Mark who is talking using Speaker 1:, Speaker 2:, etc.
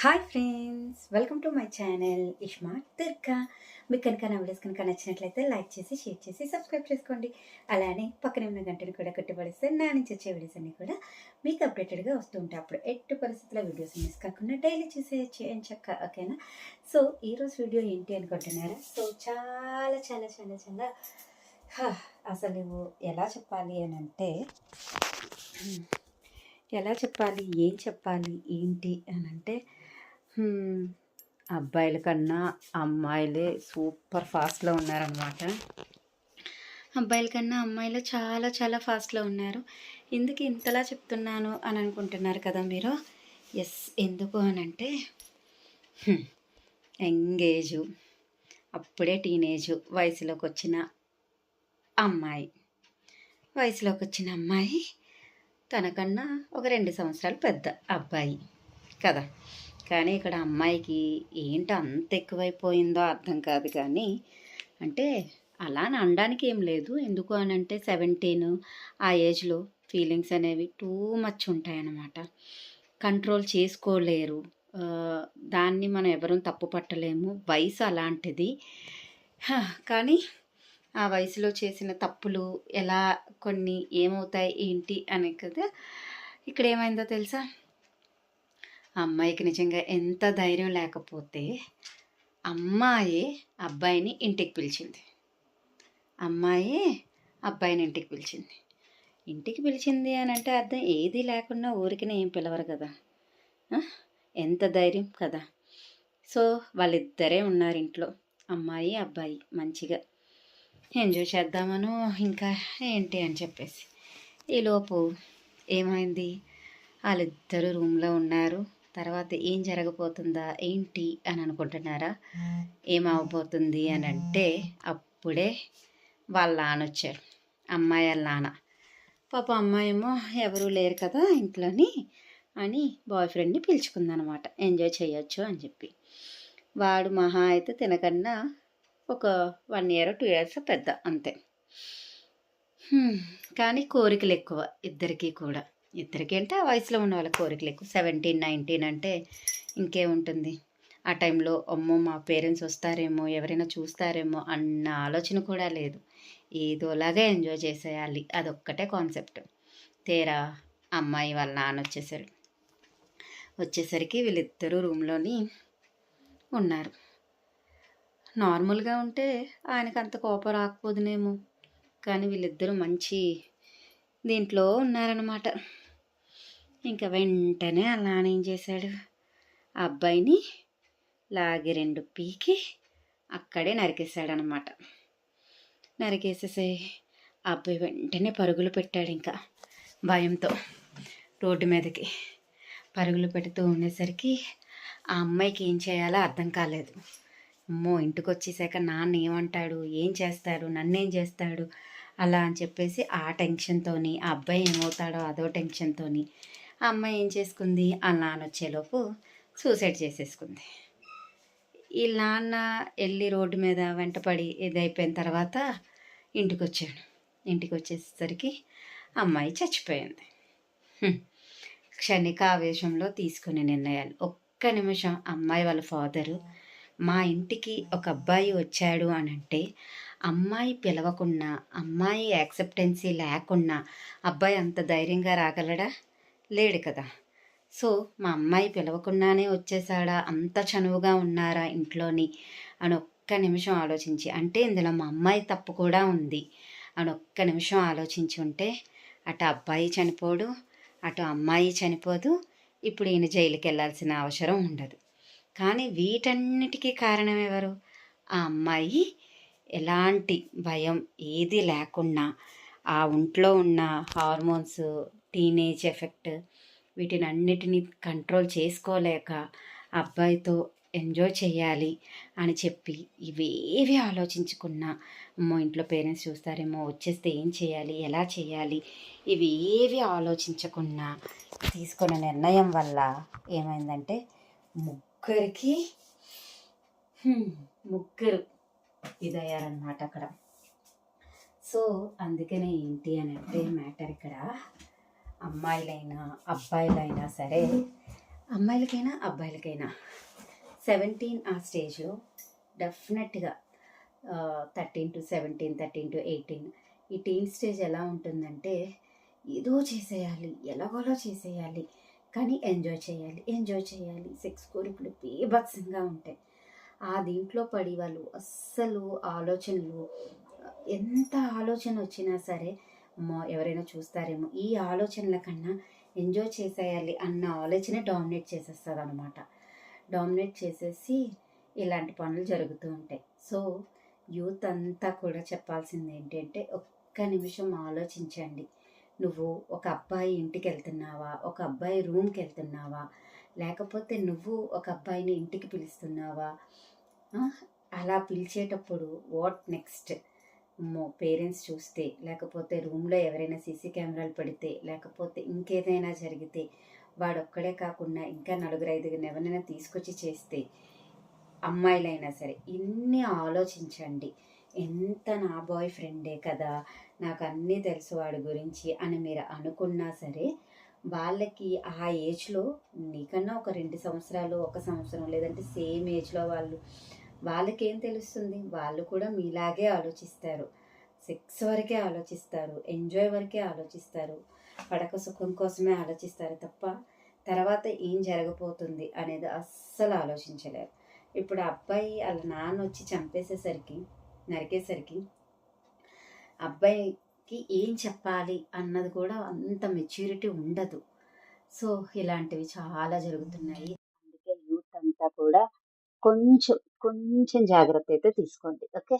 Speaker 1: Hi friends welcome to my channel Ishma Durga మీకు కనుక నా వీడియోస్ కనుక నచ్చినట్లయితే లైక్ చేసి షేర్ చేసి సబ్స్క్రైబ్ చేసుకోండి. అలానే పక్కన ఉన్న గంటను కూడా కట్టుబడిస్తే నా నుంచి వచ్చే వీడియోస్ అన్నీ కూడా మీకు అప్డేటెడ్గా వస్తూ ఉంటాయి. అప్పుడు ఎట్టి పరిస్థితుల్లో వీడియోస్ మిస్ కాకుండా డైలీ చూసేయచ్చు అని చక్క ఓకేనా? సో ఈరోజు వీడియో ఏంటి అనుకుంటున్నారా? సో చాలా చాలా చాలా చాలా అసలు ఎలా చెప్పాలి అని అంటే ఎలా చెప్పాలి ఏం చెప్పాలి ఏంటి అని అంటే అబ్బాయిల కన్నా అమ్మాయిలే సూపర్ ఫాస్ట్లో ఉన్నారనమాట అబ్బాయిల కన్నా అమ్మాయిలు చాలా చాలా ఫాస్ట్లో ఉన్నారు. ఎందుకు ఇంతలా చెప్తున్నాను అని అనుకుంటున్నారు కదా మీరు? ఎస్ ఎందుకు అని అంటే యంగేజు అప్పుడే టీనేజు వయసులోకి వచ్చిన అమ్మాయి. వయసులోకి వచ్చిన అమ్మాయి తనకన్నా ఒక రెండు సంవత్సరాలు పెద్ద అబ్బాయి కదా. కానీ ఇక్కడ అమ్మాయికి ఏంటి అంత ఎక్కువైపోయిందో అర్థం కాదు కానీ అంటే అలా అని అనడానికి ఏం లేదు. ఎందుకు అని అంటే సెవెంటీన్ ఆ ఏజ్లో ఫీలింగ్స్ అనేవి టూ మచ్ ఉంటాయన్నమాట. కంట్రోల్ చేసుకోలేరు. దాన్ని మనం ఎవరూ తప్పు పట్టలేము. వయసు అలాంటిది. కానీ ఆ వయసులో చేసిన తప్పులు ఎలా కొన్ని ఏమవుతాయి ఏంటి అనే కదా. ఇక్కడ ఏమైందో తెలుసా? అమ్మాయికి నిజంగా ఎంత ధైర్యం లేకపోతే అమ్మాయి అబ్బాయిని ఇంటికి పిలిచింది. అమ్మాయి అబ్బాయిని ఇంటికి పిలిచింది. ఇంటికి పిలిచింది అని అంటే అర్థం ఏది లేకుండా ఊరికినే ఏం పిలవరు కదా. ఎంత ధైర్యం కదా. సో వాళ్ళిద్దరే ఉన్నారు ఇంట్లో. అమ్మాయి అబ్బాయి మంచిగా. ఎంజాయ్ చేద్దామను ఇంకా ఏంటి అని చెప్పేసి. ఈలోపు ఏమైంది? వాళ్ళిద్దరూ రూమ్లో ఉన్నారు. తర్వాత ఏం జరగబోతుందా ఏంటి అని అనుకుంటున్నారా? ఏమవబోతుంది అని అంటే అప్పుడే వాళ్ళ నాన్న వచ్చారు అమ్మాయి వాళ్ళ నాన్న. పాప అమ్మాయి ఏమో ఎవరు లేరు కదా ఇంట్లోని అని బాయ్ ఫ్రెండ్ని పిలుచుకుందనమాట. ఎంజాయ్ చేయొచ్చు అని చెప్పి. వాడు మహా అయితే తినకన్నా ఒక వన్ ఇయర్ టూ ఇయర్స్ పెద్ద అంతే. కానీ కోరికలు ఎక్కువ ఇద్దరికీ కూడా. ఇద్దరికి అంటే ఆ వయసులో ఉన్న వాళ్ళ కోరికలు ఎక్కువ. సెవెంటీన్ నైన్టీన్ అంటే ఇంకేముంటుంది? ఆ టైంలో అమ్మో మా పేరెంట్స్ వస్తారేమో ఎవరైనా చూస్తారేమో అన్న ఆలోచన కూడా లేదు. ఏదోలాగా ఎంజాయ్ చేసేయాలి. అదొక్కటే కాన్సెప్ట్. తేరా అమ్మాయి వాళ్ళ నాన్న వచ్చేసరికి వచ్చేసరికి వీళ్ళిద్దరూ రూమ్లోని ఉన్నారు. నార్మల్గా ఉంటే ఆయనకు అంత కోపం రాకపోదునేమో. కానీ వీళ్ళిద్దరూ మంచి దీంట్లో ఉన్నారనమాట ఇంకా వెంటనే అలా ఏం చేశాడు ఆ అబ్బాయిని లాగి రెండు పీకి అక్కడే నరికేశాడనమాట. నరికేసేసే ఆ అబ్బాయి వెంటనే పరుగులు పెట్టాడు ఇంకా భయంతో రోడ్డు మీదకి. పరుగులు పెడుతూ ఉండేసరికి ఆ అమ్మాయికి ఏం చేయాలో అర్థం కాలేదు. అమ్మో ఇంటికి వచ్చేసాక నాన్న ఏమంటాడు? ఏం చేస్తాడు నన్నేం చేస్తాడు? అలా అని చెప్పేసి ఆ టెన్షన్తోని ఆ అబ్బాయి ఏమవుతాడో అదో టెన్షన్తోని ఆ అమ్మాయి ఏం చేసుకుంది? ఆ నాన్న వచ్చేలోపు సూసైడ్ చేసేసుకుంది. ఈ నాన్న వెళ్ళి రోడ్డు మీద వెంటపడి ఇది అయిపోయిన తర్వాత ఇంటికి వచ్చాడు ఇంటికి వచ్చేసరికి అమ్మాయి చచ్చిపోయింది. క్షణిక ఆవేశంలో తీసుకునే నిర్ణయాలు. ఒక్క నిమిషం అమ్మాయి వాళ్ళ ఫాదరు మా ఇంటికి ఒక అబ్బాయి వచ్చాడు అని అంటే అమ్మాయి పిలవకున్నా అమ్మాయి యాక్సెప్టెన్సీ లేకున్నా అబ్బాయి అంత ధైర్యంగా రాగలడా? లేడు కదా. సో మా అమ్మాయి పిలవకుండానే వచ్చేసాడా అంత చనువుగా ఉన్నారా ఇంట్లోని? అని ఒక్క నిమిషం ఆలోచించి అంటే ఇందులో మా అమ్మాయి తప్పు కూడా ఉంది. అని ఒక్క నిమిషం ఆలోచించి ఉంటే అటు అబ్బాయి చనిపోడు అటు అమ్మాయి చనిపోదు ఇప్పుడు ఈయన జైలుకి వెళ్ళాల్సిన అవసరం ఉండదు. కానీ వీటన్నిటికీ కారణం ఎవరు? ఆ అమ్మాయి ఎలాంటి భయం ఏది లేకుండా ఆ ఒంట్లో ఉన్న హార్మోన్స్ టీనేజ్ ఎఫెక్ట్. వీటిని అన్నిటినీ కంట్రోల్ చేసుకోలేక అబ్బాయితో ఎంజాయ్ చేయాలి అని చెప్పి ఇవేవి ఆలోచించుకున్నా. అమ్మో ఇంట్లో పేరెంట్స్ చూస్తారేమో వచ్చేస్తే ఏం చేయాలి ఎలా చేయాలి? ఇవి ఏవి ఆలోచించకుండా తీసుకున్న నిర్ణయం వల్ల ఏమైందంటే ముగ్గురికి ముగ్గురు ఇదయ్యారనమాట అక్కడ. సో అందుకనే ఏంటి అని అంటే మ్యాటర్ ఇక్కడ అమ్మాయిలైనా అబ్బాయిలైనా సరే అమ్మాయిలకైనా అబ్బాయిలకైనా సెవెంటీన్ ఆ స్టేజ్లో డెఫినెట్గా thirteen to seventeen thirteen to eighteen ఈ టీన్ స్టేజ్ ఎలా ఉంటుందంటే ఏదో చేసేయాలి ఎలాగోలో చేసేయాలి కానీ ఎంజాయ్ చేయాలి ఎంజాయ్ చేయాలి. సెక్స్ కోరికలు బీభత్సంగా ఉంటాయి. ఆ దీంట్లో పడి వాళ్ళు అస్సలు ఆలోచనలు ఎంత ఆలోచన వచ్చినా సరే అమ్మో ఎవరైనా చూస్తారేమో. ఈ ఆలోచనల కన్నా ఎంజాయ్ చేసేయాలి అన్న ఆలోచన డామినేట్ చేసేస్తుంది అనమాట డామినేట్ చేసేసి ఇలాంటి పనులు జరుగుతూ ఉంటాయి. సో యూత్ అంతా కూడా చెప్పాల్సింది ఏంటంటే ఒక్క నిమిషం ఆలోచించండి. నువ్వు ఒక అబ్బాయి ఇంటికి వెళ్తున్నావా ఒక అబ్బాయి రూమ్కి వెళ్తున్నావా లేకపోతే నువ్వు ఒక అబ్బాయిని ఇంటికి పిలుస్తున్నావా? అలా పిలిచేటప్పుడు వాట్ నెక్స్ట్? పేరెంట్స్ చూస్తే లేకపోతే రూమ్లో ఎవరైనా సీసీ కెమెరాలు పెడితే లేకపోతే ఇంకేదైనా జరిగితే వాడొక్కడే కాకుండా ఇంకా నలుగురు ఐదుగురు ఎవరైనా తీసుకొచ్చి చేస్తే అమ్మాయిలైనా సరే ఇన్ని ఆలోచించండి. ఎంత నా బాయ్ ఫ్రెండే కదా నాకు అన్నీ తెలుసు వాడి గురించి అని మీరు అనుకున్నా సరే వాళ్ళకి ఆ ఏజ్లో నీకన్నా ఒక రెండు సంవత్సరాలు ఒక సంవత్సరం లేదంటే సేమ్ ఏజ్లో వాళ్ళు వాళ్ళకేం తెలుస్తుంది? వాళ్ళు కూడా మీలాగే ఆలోచిస్తారు. సెక్స్ వరకే ఆలోచిస్తారు. ఎంజాయ్ వరకే ఆలోచిస్తారు. పడక సుఖం కోసమే ఆలోచిస్తారు తప్ప తర్వాత ఏం జరగబోతుంది అనేది అస్సలు ఆలోచించలేరు. ఇప్పుడు అబ్బాయి వాళ్ళ నాన్న వచ్చి చంపేసేసరికి నరికేసరికి అబ్బాయికి ఏం చెప్పాలి అన్నది కూడా అంత మెచ్యూరిటీ ఉండదు. సో ఇలాంటివి చాలా జరుగుతున్నాయి. అందుకే యూత్ అంతా కూడా కొంచెం కొంచెం జాగ్రత్త అయితే తీసుకోండి. ఓకే?